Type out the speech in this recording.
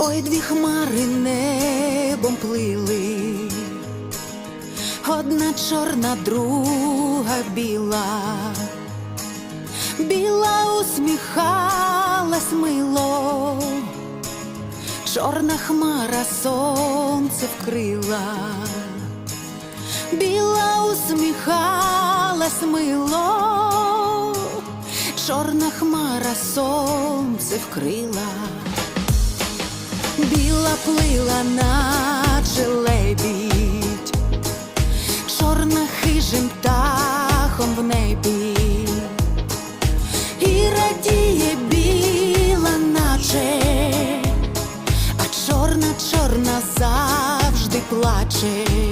Ой, дві хмари небом плили, одна чорна, друга біла, біла усміхалась мило, чорна хмара сонце вкрила, біла усміхалась мило, чорна хмара сонце вкрила. Біла плила, наче лебідь, чорна хижим птахом в небі, і радіє біла, наче, а чорна, чорна завжди плаче.